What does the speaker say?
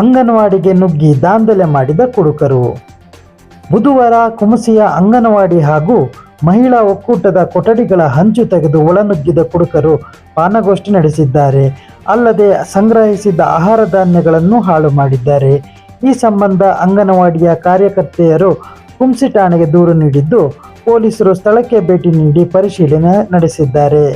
ಅಂಗನವಾಡಿಗೆ ನುಗ್ಗಿ ದಾಂಧಲೆ ಮಾಡಿದ ಕುಡುಕರು. ಬುಧವಾರ ಕುಮಸಿಯ ಅಂಗನವಾಡಿ ಹಾಗೂ ಮಹಿಳಾ ಒಕ್ಕೂಟದ ಕೊಠಡಿಗಳ ಹಂಚು ತೆಗೆದು ಒಳನುಗ್ಗಿದ ಕುಡುಕರು ಪಾನಗೋಷ್ಠಿ ನಡೆಸಿದ್ದಾರೆ. ಅಲ್ಲದೆ ಸಂಗ್ರಹಿಸಿದ ಆಹಾರ ಧಾನ್ಯಗಳನ್ನು ಹಾಳು ಮಾಡಿದ್ದಾರೆ. ಈ ಸಂಬಂಧ ಅಂಗನವಾಡಿಯ ಕಾರ್ಯಕರ್ತೆಯರು ಕುಂಸಿ ಠಾಣೆಗೆ ದೂರು ನೀಡಿದ್ದು, ಪೊಲೀಸರು ಸ್ಥಳಕ್ಕೆ ಭೇಟಿ ನೀಡಿ ಪರಿಶೀಲನೆ ನಡೆಸಿದ್ದಾರೆ.